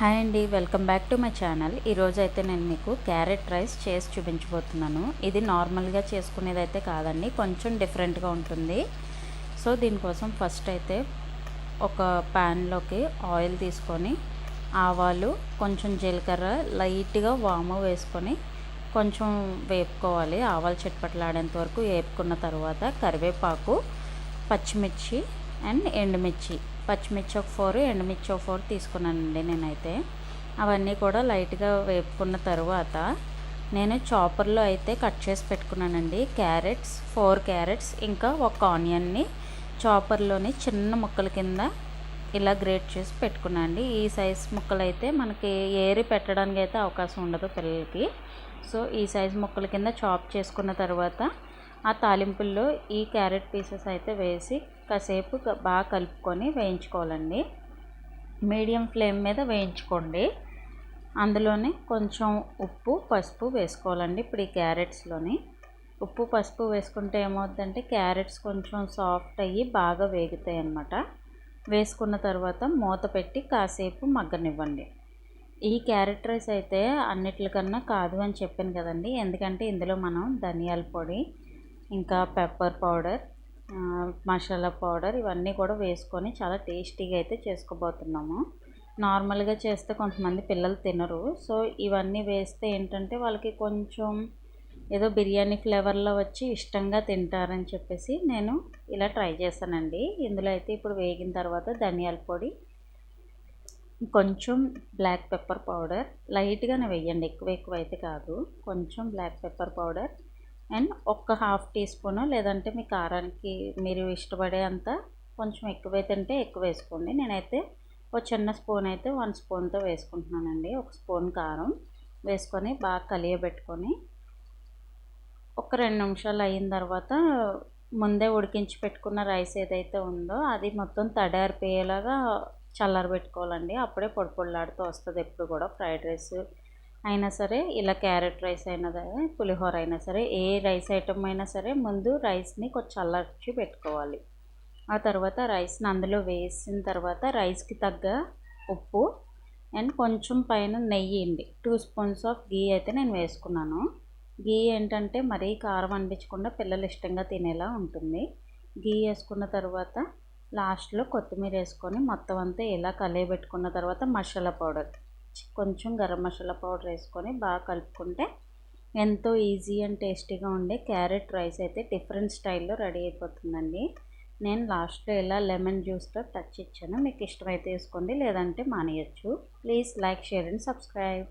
Hi అండి welcome back to my channel. ఈరోజు అయితే నేను మీకు క్యారెట్ రైస్ చేసి చూపించబోతున్నాను. ఇది నార్మల్గా చేసుకునేది అయితే కాదండి కొంచెం డిఫరెంట్గా ఉంటుంది. సో దీనికోసం ఫస్ట్ అయితే ఒక ప్యాన్లోకి ఆయిల్ తీసుకొని ఆవాలు కొంచెం జీలకర్ర లైట్గా వాము వేసుకొని కొంచెం వేపుకోవాలి. ఆవాలు చిట్పట్లాడేంత వరకు వేపుకున్న తర్వాత కరివేపాకు పచ్చిమిర్చి అండ్ ఎండుమిర్చి. పచ్చిమిర్చి ఒక ఫోర్ ఎండుమిర్చి ఒక ఫోర్ తీసుకున్నానండి నేనైతే. అవన్నీ కూడా లైట్గా వేపుకున్న తర్వాత నేను చాపర్లో అయితే కట్ చేసి పెట్టుకున్నానండి. క్యారెట్స్ ఫోర్ క్యారెట్స్ ఇంకా ఒక ఆనియన్ని చాపర్లోని చిన్న ముక్కల కింద ఇలా గ్రేట్ చేసి పెట్టుకున్నానండి ఈ సైజ్ ముక్కలు అయితే మనకి ఏరి పెట్టడానికి అయితే అవకాశం ఉండదు పిల్లలకి. సో ఈ సైజ్ ముక్కల కింద చాప్ చేసుకున్న తర్వాత ఆ తాలింపుల్లో ఈ క్యారెట్ పీసెస్ అయితే వేసి కాసేపు బాగా కలుపుకొని వేయించుకోవాలండి. మీడియం ఫ్లేమ్ మీద వేయించుకోండి. అందులోనే కొంచెం ఉప్పు పసుపు వేసుకోవాలండి ఇప్పుడు ఈ క్యారెట్స్లోని. ఉప్పు పసుపు వేసుకుంటే ఏమవుతుందంటే క్యారెట్స్ కొంచెం సాఫ్ట్ అయ్యి బాగా వేగుతాయి అన్నమాట వేసుకున్న తర్వాత మూత పెట్టి కాసేపు మగ్గనివ్వండి. ఈ క్యారెట్ రైస్ అయితే అన్నిటికన్నా కాదు అని చెప్పాను కదండి. ఎందుకంటే ఇందులో మనం ధనియాల పొడి ఇంకా పెప్పర్ పౌడర్ మసాలా పౌడర్ ఇవన్నీ కూడా వేసుకొని చాలా టేస్టీగా అయితే చేసుకోబోతున్నాము. నార్మల్గా చేస్తే కొంతమంది పిల్లలు తినరు. సో ఇవన్నీ వేస్తే ఏంటంటే వాళ్ళకి కొంచెం ఏదో బిర్యానీ ఫ్లేవర్లో వచ్చి ఇష్టంగా తింటారని చెప్పేసి నేను ఇలా ట్రై చేశానండి. ఇందులో అయితే ఇప్పుడు వేగిన తర్వాత ధనియాల పొడి కొంచెం బ్లాక్ పెప్పర్ పౌడర్. లైట్గానే వేయండి. ఎక్కువ ఎక్కువ అయితే కాదు. కొంచెం బ్లాక్ పెప్పర్ పౌడర్. అండ్ ఒక్క హాఫ్ టీ స్పూను లేదంటే మీ కారానికి మీరు ఇష్టపడే అంత కొంచెం ఎక్కువ తింటే ఎక్కువ వేసుకోండి. నేనైతే ఒక చిన్న స్పూన్ అయితే వన్ స్పూన్తో వేసుకుంటున్నానండి. ఒక స్పూన్ కారం వేసుకొని బాగా కలియబెట్టుకొని ఒక రెండు నిమిషాలు అయిన తర్వాత ముందే ఉడికించి పెట్టుకున్న రైస్ ఏదైతే ఉందో అది మొత్తం తడారిపోయేలాగా చల్లారబెట్టుకోవాలండి. అప్పుడే పొడి పొడిలాడుతూ వస్తుంది. ఎప్పుడు కూడా ఫ్రైడ్ రైస్ అయినా సరే ఇలా క్యారెట్ రైస్ అయినా సరే పులిహోర అయినా సరే ఏ రైస్ ఐటమ్ అయినా సరే ముందు రైస్ని కొంచెం చల్లార్చి పెట్టుకోవాలి. ఆ తర్వాత రైస్ని అందులో వేసిన తర్వాత రైస్కి తగ్గ ఉప్పు అండ్ కొంచెం పైన నెయ్యి అండి. టూ స్పూన్స్ ఆఫ్ గీ అయితే నేను వేసుకున్నాను. గీ ఏంటంటే మరీ కారం అనిపించకుండా పిల్లలు ఇష్టంగా తినేలా ఉంటుంది. గీ వేసుకున్న తర్వాత లాస్ట్లో కొత్తిమీర వేసుకొని మొత్తం అంతా ఇలా కలియబెట్టుకున్న తర్వాత మసాలా పౌడర్. కొంచెం గరం మసాలా పౌడర్ వేసుకొని బాగా కలుపుకుంటే ఎంతో ఈజీ అండ్ టేస్టీగా ఉండే క్యారెట్ రైస్ అయితే డిఫరెంట్ స్టైల్లో రెడీ అయిపోతుందండి. నేను లాస్ట్లో ఇలా లెమన్ జ్యూస్తో టచ్ ఇచ్చాను మీకు ఇష్టమైతే వేసుకోండి లేదంటే మానేయచ్చు. Please like share and subscribe.